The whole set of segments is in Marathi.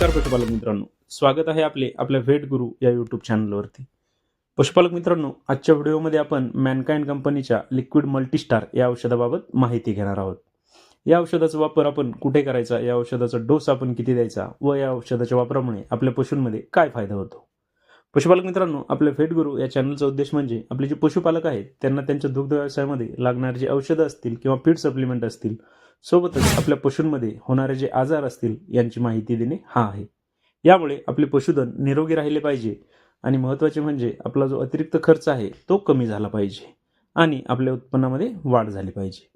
नमस्कार पशुपालक मित्रांनो. स्वागत आहे आपले आपल्या व्हेट गुरु या यूट्यूब चॅनलवरती पशुपालक मित्रांनो आजच्या व्हिडिओमध्ये आपण मॅनकाइंड कंपनीच्या लिक्विड मल्टीस्टार या औषधाबाबत माहिती घेणार आहोत. या औषधाचा वापर आपण कुठे करायचा? या औषधाचा डोस आपण किती द्यायचा? व या औषधाच्या वापरामुळे आपल्या पशूंमध्ये काय फायदा होतो? पशुपालक मित्रांनो आपल्या फेट गुरु या चॅनलचा उद्देश म्हणजे आपले जे पशुपालक आहेत त्यांना त्यांच्या दुग्ध व्यवसायामध्ये लागणारी जी औषधं असतील किंवा फीड सप्लिमेंट असतील सोबतच आपल्या पशूंमध्ये होणारे जे आजार असतील यांची माहिती देणे हा आहे. यामुळे आपले पशुधन निरोगी राहिले पाहिजे आणि महत्त्वाचे म्हणजे आपला जो अतिरिक्त खर्च आहे तो कमी झाला पाहिजे आणि आपल्या उत्पन्नामध्ये वाढ झाली पाहिजे.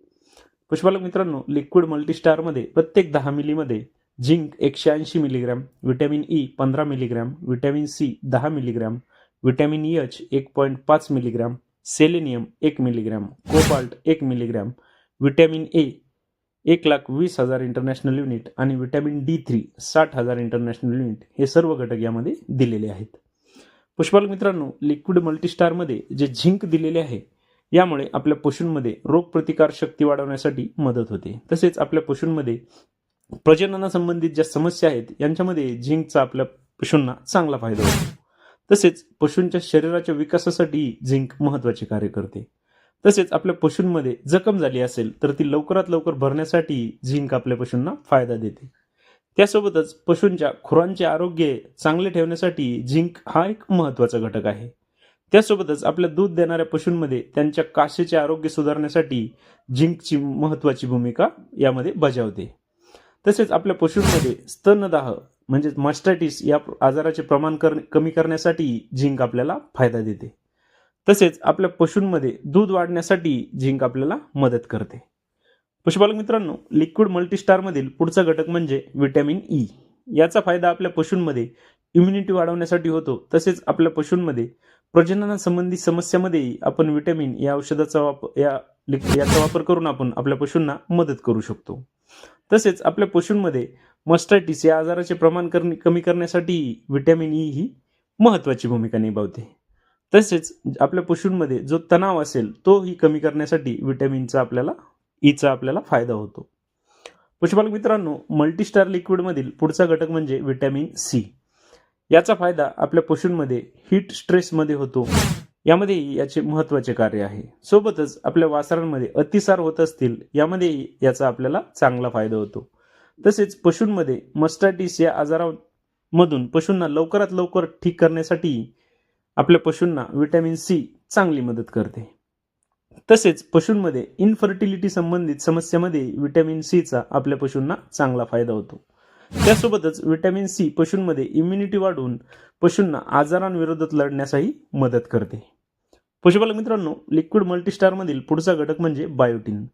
पशुपालक मित्रांनो लिक्विड मल्टीस्टारमध्ये प्रत्येक दहा मिलीमध्ये झिंक एकशे ऐंशी मिलीग्रॅम विटॅमिन ई पंधरा मिलीग्रॅम विटॅमिन सी दहा मिलीग्रॅम व्हिटॅमिन एच एक पॉईंट पाच मिलीग्रॅम सेलेनियम एक मिलीग्रॅम कोबाल्ट एक मिलीग्रॅम व्हिटॅमिन ए एक लाख वीस हजार इंटरनॅशनल युनिट आणि विटॅमिन डी थ्री साठ हजार इंटरनॅशनल युनिट हे सर्व घटक यामध्ये दिलेले आहेत. पुष्पालक मित्रांनो लिक्विड मल्टीस्टारमध्ये जे झिंक दिलेले आहे यामुळे आपल्या पशूंमध्ये रोगप्रतिकार शक्ती वाढवण्यासाठी मदत होते. तसेच आपल्या पशूंमध्ये प्रजननासंबंधित ज्या समस्या आहेत यांच्यामध्ये झिंकचा आपल्या पशूंना चांगला फायदा होतो. तसेच पशूंच्या शरीराच्या विकासासाठी झिंक महत्त्वाचे कार्य करते. तसेच आपल्या पशूंमध्ये जखम झाली असेल तर ती लवकरात लवकर भरण्यासाठी झिंक आपल्या पशूंना फायदा देते. त्यासोबतच पशूंच्या खुरांचे आरोग्य चांगले ठेवण्यासाठी झिंक हा एक महत्त्वाचा घटक आहे. त्यासोबतच आपल्या दूध देणाऱ्या पशूंमध्ये त्यांच्या काशेचे आरोग्य सुधारण्यासाठी झिंकची महत्त्वाची भूमिका यामध्ये बजावते. तसेच आपल्या पशूंमध्ये स्तनदाह म्हणजेच मास्टायटिस या आजाराचे प्रमाण कर कमी करण्यासाठी झिंक आपल्याला फायदा देते. तसेच आपल्या पशूंमध्ये दूध वाढण्यासाठी झिंक आपल्याला मदत करते. पशुपालक मित्रांनो लिक्विड मल्टीस्टारमधील पुढचा घटक म्हणजे व्हिटॅमिन ई e. याचा फायदा आपल्या पशूंमध्ये इम्युनिटी वाढवण्यासाठी होतो. तसेच आपल्या पशूंमध्ये प्रजननासंबंधी समस्यामध्येही आपण विटॅमिन या औषधाचा वापर या लिक- याचा वापर करून आपण आपल्या पशूंना मदत करू शकतो. तसेच आपल्या पशूंमध्ये मस्टायटिस या आजाराचे प्रमाण करणे कमी करण्यासाठी व्हिटॅमिन ई e ही महत्त्वाची भूमिका निभावते. तसेच आपल्या पशूंमध्ये जो तणाव असेल तोही कमी करण्यासाठी विटॅमिनचा आपल्याला e ईचा आपल्याला फायदा होतो. पशुपालक मित्रांनो मल्टीस्टार लिक्विडमधील पुढचा घटक म्हणजे व्हिटॅमिन सी याचा फायदा आपल्या पशूंमध्ये हीट स्ट्रेसमध्ये होतो. यामध्ये याचे महत्त्वाचे कार्य आहे. सोबतच आपल्या वासरांमध्ये अतिसार होत असतील यामध्ये याचा आपल्याला चांगला फायदा होतो. तसेच पशूंमध्ये मस्टायटिस या आजारामधून पशूंना लवकरात लवकर ठीक करण्यासाठी आपल्या पशूंना व्हिटॅमिन सी चांगली मदत करते. तसेच पशूंमध्ये इनफर्टिलिटी संबंधित समस्यामध्ये विटॅमिन सीचा आपल्या पशूंना चांगला फायदा होतो. त्यासोबतच विटॅमिन सी पशूंमध्ये इम्युनिटी वाढवून पशूंना आजारांविरोधात लढण्यासही मदत करते. पशुपालक मित्रांनो लिक्विड मल्टीस्टारमधील पुढचा घटक म्हणजे बायोटिन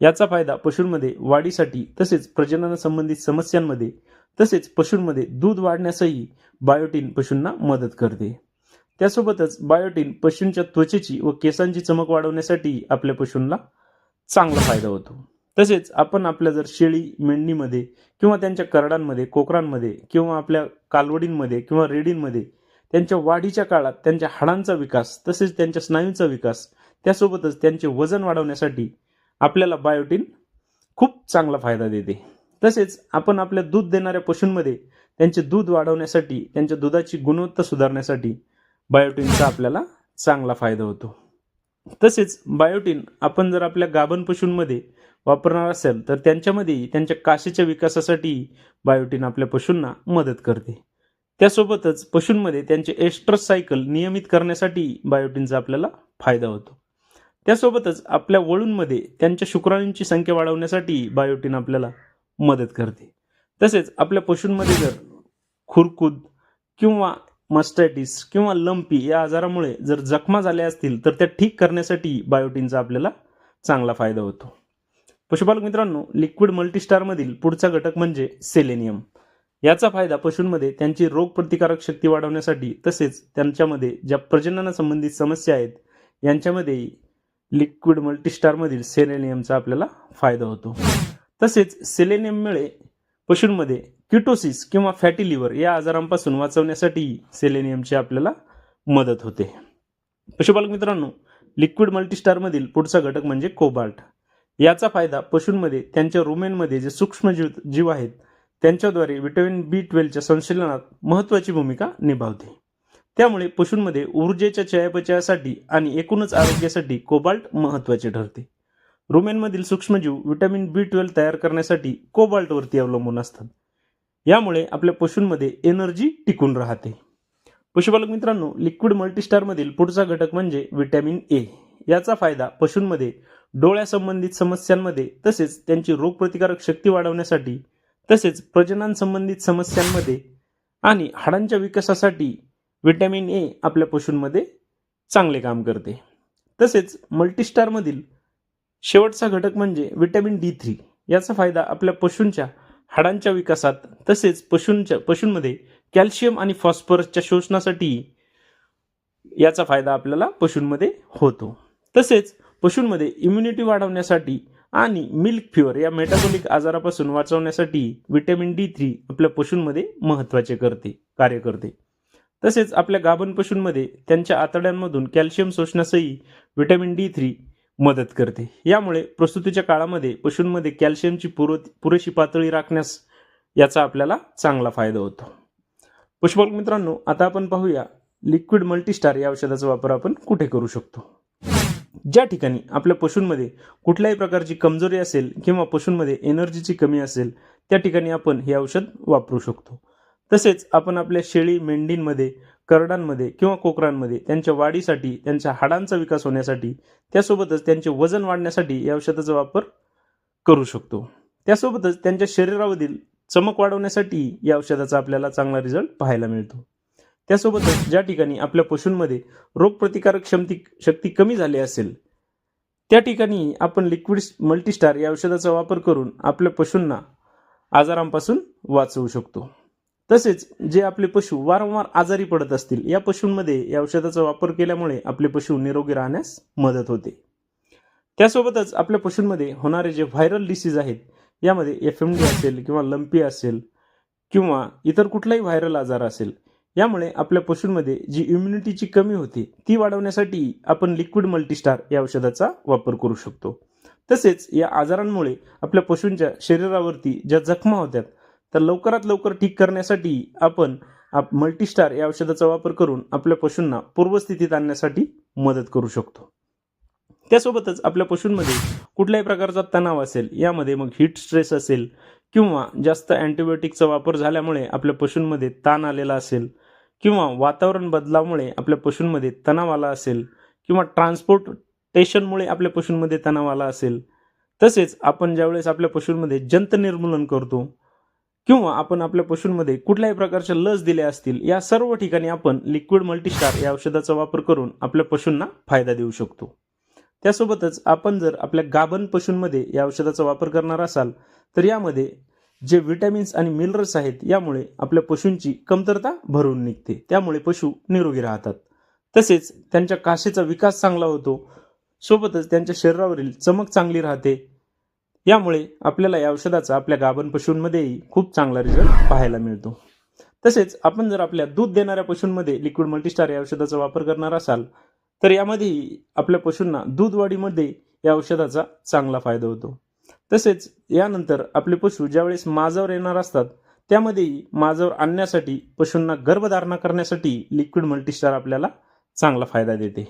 याचा फायदा पशूंमध्ये वाढीसाठी तसेच प्रजननासंबंधित समस्यांमध्ये तसेच पशूंमध्ये दूध वाढण्यासही बायोटिन पशूंना मदत करते. त्यासोबतच बायोटिन पशूंच्या त्वचेची व केसांची चमक वाढवण्यासाठी आपल्या पशूंना चांगला फायदा होतो. तसेच आपण आपल्या जर शेळी मेंढीमध्ये किंवा त्यांच्या करडांमध्ये कोकरांमध्ये किंवा आपल्या कालवडींमध्ये किंवा रेडींमध्ये त्यांच्या वाढीच्या काळात त्यांच्या हाडांचा विकास तसेच त्यांच्या स्नायूंचा विकास त्यासोबतच त्यांचे वजन वाढवण्यासाठी आपल्याला बायोटीन खूप चांगला फायदा देते. तसेच आपण आपल्या दूध देणाऱ्या पशूंमध्ये त्यांचे दूध वाढवण्यासाठी त्यांच्या दुधाची गुणवत्ता सुधारण्यासाठी बायोटीनचा आपल्याला चांगला फायदा होतो. तसेच बायोटीन आपण जर आपल्या गाभण पशूंमध्ये वापरणार असेल तर त्यांच्यामध्ये त्यांच्या काशीच्या विकासासाठी बायोटीन आपल्या पशूंना मदत करते. त्यासोबतच पशूंमध्ये त्यांचे एस्ट्रस सायकल नियमित करण्यासाठी बायोटिनचा आपल्याला फायदा होतो. त्यासोबतच आपल्या वळूंमध्ये त्यांच्या शुक्राणूंची संख्या वाढवण्यासाठी बायोटिन आपल्याला मदत करते. तसेच आपल्या पशूंमध्ये जर खुरकूद किंवा मस्टायटिस किंवा लंपी या आजारामुळे जर जखमा झाल्या असतील तर त्या ठीक करण्यासाठी बायोटिनचा आपल्याला चांगला फायदा होतो. पशुपालक मित्रांनो लिक्विड मल्टीस्टारमधील पुढचा घटक म्हणजे सेलेनियम. याचा फायदा पशूंमध्ये त्यांची रोगप्रतिकारक शक्ती वाढवण्यासाठी तसेच त्यांच्यामध्ये ज्या प्रजननासंबंधित समस्या आहेत यांच्यामध्ये लिक्विड मल्टीस्टारमधील सेलेनियमचा आपल्याला फायदा होतो. तसेच सेलेनियममुळे पशूंमध्ये किटोसिस किंवा फॅटी लिव्हर या आजारांपासून वाचवण्यासाठी सेलेनियमची आपल्याला मदत होते. पशुपालक मित्रांनो लिक्विड मल्टीस्टारमधील पुढचा घटक म्हणजे कोबाल्ट. याचा फायदा पशूंमध्ये त्यांच्या रुमेनमध्ये जे सूक्ष्म जीव जीव आहेत त्यांच्याद्वारे विटॅमिन बी ट्वेल्वच्या संश्लेषणात महत्त्वाची भूमिका निभावते. त्यामुळे पशूंमध्ये ऊर्जेच्या चयापचयासाठी आणि एकूणच आरोग्यासाठी कोबाल्ट महत्त्वाचे ठरते. रुमेनमधील सूक्ष्मजीव विटॅमिन बी ट्वेल्व तयार करण्यासाठी कोबाल्टवरती अवलंबून असतात. यामुळे आपल्या पशूंमध्ये एनर्जी टिकून राहते. पशुपालक मित्रांनो लिक्विड मल्टीस्टारमधील पुढचा घटक म्हणजे विटॅमिन ए. याचा फायदा पशूंमध्ये डोळ्यासंबंधित समस्यांमध्ये तसेच त्यांची रोगप्रतिकारक शक्ती वाढवण्यासाठी तसेच प्रजनन संबंधित समस्यांमध्ये आणि हाडांच्या विकासासाठी विटॅमिन ए आपल्या पशूंमध्ये चांगले काम करते. तसेच मल्टीस्टारमधील शेवटचा घटक म्हणजे व्हिटॅमिन डी थ्री याचा फायदा आपल्या पशूंच्या हाडांच्या विकासात तसेच पशूंच्या पशूंमध्ये कॅल्शियम आणि फॉस्फरसच्या शोषणासाठी याचा फायदा आपल्याला पशूंमध्ये होतो. तसेच पशूंमध्ये इम्युनिटी वाढवण्यासाठी आणि मिल्क फ्युअर या मेटाबॉलिक आजारापासून वाचवण्यासाठी व्हिटॅमिन डी थ्री आपल्या पशूंमध्ये महत्त्वाचे करते कार्य करते. तसेच आपल्या गाभण पशूंमध्ये त्यांच्या आतड्यांमधून कॅल्शियम शोषण्यासही व्हिटॅमिन डी थ्री मदत करते. यामुळे प्रसूतीच्या काळामध्ये पशूंमध्ये कॅल्शियमची पुर पुरेशी पातळी राखण्यास याचा आपल्याला चांगला फायदा होतो. पशुपालक मित्रांनो आता आपण पाहूया लिक्विड मल्टीस्टार या औषधाचा वापर आपण कुठे करू शकतो? ज्या ठिकाणी आपल्या पशूंमध्ये कुठल्याही प्रकारची कमजोरी असेल किंवा पशूंमध्ये एनर्जीची कमी असेल त्या ठिकाणी आपण हे औषध वापरू शकतो. तसेच आपण आपल्या शेळी मेंढींमध्ये करडांमध्ये किंवा कोकरांमध्ये त्यांच्या वाढीसाठी त्यांच्या हाडांचा विकास होण्यासाठी त्यासोबतच त्यांचे वजन वाढण्यासाठी या औषधाचा वापर करू शकतो. त्यासोबतच त्यांच्या शरीरावरील चमक वाढवण्यासाठी या औषधाचा आपल्याला चांगला रिझल्ट पाहायला मिळतो. त्यासोबतच ज्या ठिकाणी आपल्या पशूंमध्ये रोगप्रतिकारक क्षमती शक्ती कमी झाली असेल त्या ठिकाणी आपण लिक्विड मल्टीस्टार या औषधाचा वापर करून आपल्या पशूंना आजारांपासून वाचवू शकतो. तसेच जे आपले पशु वारंवार आजारी पडत असतील या पशूंमध्ये या औषधाचा वापर केल्यामुळे आपले पशु निरोगी राहण्यास मदत होते. त्यासोबतच आपल्या पशूंमध्ये होणारे जे व्हायरल डिसीज आहेत यामध्ये एफ एम डी असेल किंवा लंपी असेल किंवा इतर कुठलाही व्हायरल आजार असेल यामुळे आपल्या पशूंमध्ये जी इम्युनिटीची कमी होते ती वाढवण्यासाठी आपण लिक्विड मल्टीस्टार या औषधाचा वापर करू शकतो. तसेच या आजारांमुळे आपल्या पशूंच्या शरीरावरती ज्या जखमा होत्यात तर लवकरात लवकर ठीक करण्यासाठी आपण आप मल्टीस्टार या औषधाचा वापर करून आपल्या पशूंना पूर्वस्थितीत आणण्यासाठी मदत करू शकतो. त्यासोबतच आपल्या पशूंमध्ये कुठल्याही प्रकारचा तणाव असेल यामध्ये मग हीट स्ट्रेस असेल किंवा जास्त अँटीबायोटिकचा वापर झाल्यामुळे आपल्या पशूंमध्ये ताण आलेला असेल किंवा वातावरण बदलामुळे आपल्या पशूंमध्ये तणाव आला असेल किंवा ट्रान्सपोर्टेशनमुळे आपल्या पशूंमध्ये तणाव आला असेल तसेच आपण ज्यावेळेस आपल्या पशूंमध्ये जंत निर्मूलन करतो किंवा आपण आपल्या पशूंमध्ये कुठल्याही प्रकारच्या लस दिल्या असतील या सर्व ठिकाणी आपण लिक्विड मल्टीस्टार या औषधाचा वापर करून आपल्या पशूंना फायदा देऊ शकतो. त्यासोबतच आपण जर आपल्या गाभण पशूंमध्ये या औषधाचा वापर करणार असाल तर यामध्ये जे विटॅमिन्स आणि मिनरल्स आहेत यामुळे आपल्या पशूंची कमतरता भरून निघते. त्यामुळे पशु निरोगी राहतात. तसेच त्यांच्या काशेचा विकास चांगला होतो. सोबतच त्यांच्या शरीरावरील चमक चांगली राहते. यामुळे आपल्याला या औषधाचा आपल्या गाभण पशूंमध्येही खूप चांगला रिझल्ट पाहायला मिळतो. तसेच आपण जर आपल्या दूध देणाऱ्या पशूंमध्ये लिक्विड मल्टीस्टार या औषधाचा वापर करणार असाल तर यामध्ये आपल्या पशूंना दूध वाढीमध्ये या औषधाचा चांगला फायदा होतो. तसेच यानंतर आपले पशु ज्यावेळेस माजावर येणार असतात त्यामध्येही माजावर आणण्यासाठी पशूंना गर्भधारणा करण्यासाठी लिक्विड मल्टीस्टार आपल्याला चांगला फायदा देते.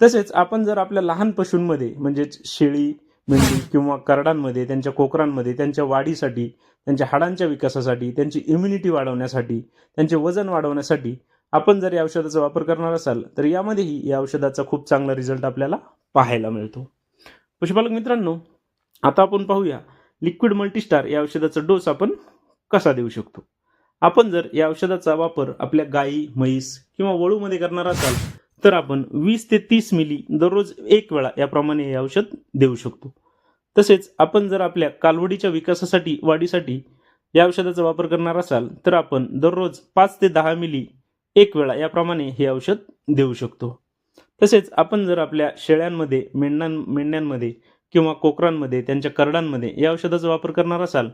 तसेच आपण जर आपल्या लहान पशूंमध्ये म्हणजेच शेळी मेंढी किंवा करडांमध्ये त्यांच्या कोकरांमध्ये त्यांच्या वाढीसाठी त्यांच्या हाडांच्या विकासासाठी त्यांची इम्युनिटी वाढवण्यासाठी त्यांचे वजन वाढवण्यासाठी आपण जर या औषधाचा वापर करणार असाल तर यामध्येही या औषधाचा खूप चांगला रिझल्ट आपल्याला पाहायला मिळतो. पशुपालक मित्रांनो आता आपण पाहूया लिक्विड मल्टीस्टार या औषधाचा डोस आपण कसा देऊ शकतो? आपण जर या औषधाचा वापर आपल्या गायी म्हैस किंवा वळूमध्ये करणार असाल तर आपण वीस ते तीस मिली दररोज एक वेळा याप्रमाणे हे औषध देऊ शकतो. तसेच आपण जर आपल्या कालवडीच्या विकासासाठी वाढीसाठी या औषधाचा वापर करणार असाल तर आपण दररोज पाच ते दहा मिली एक वेळा याप्रमाणे हे औषध देऊ शकतो. तसेच आपण जर आपल्या शेळ्यांमध्ये मेंढ्यां मेंढ्यांमध्ये किंवा कोकरांमध्ये त्यांच्या करडांमध्ये या औषधाचा वापर करणार असाल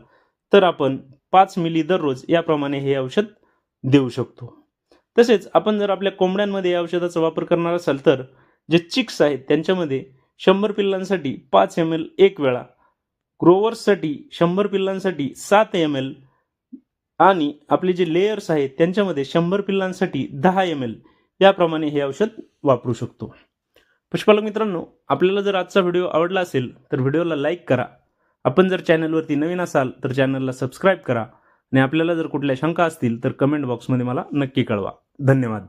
तर आपण पाच मिली दररोज याप्रमाणे हे औषध देऊ शकतो. तसेच आपण जर आपल्या कोंबड्यांमध्ये या औषधाचा वापर करणार असाल तर जे चिक्स आहेत त्यांच्यामध्ये शंभर पिल्लांसाठी पाच एम एल एक वेळा ग्रोवर्ससाठी शंभर पिल्लांसाठी सात एम एल आणि आपले जे लेयर्स आहेत त्यांच्यामध्ये शंभर पिल्लांसाठी दहा एम एल याप्रमाणे हे औषध वापरू शकतो. पशुपालक मित्रांनो आपल्याला जर आजचा व्हिडिओ आवडला असेल तर व्हिडिओला लाईक करा. आपण जर चॅनलवरती नवीन असाल तर चॅनलला सबस्क्राईब करा. आणि आपल्याला जर कुठल्या शंका असतील तर कमेंट बॉक्समध्ये मला नक्की कळवा. धन्यवाद.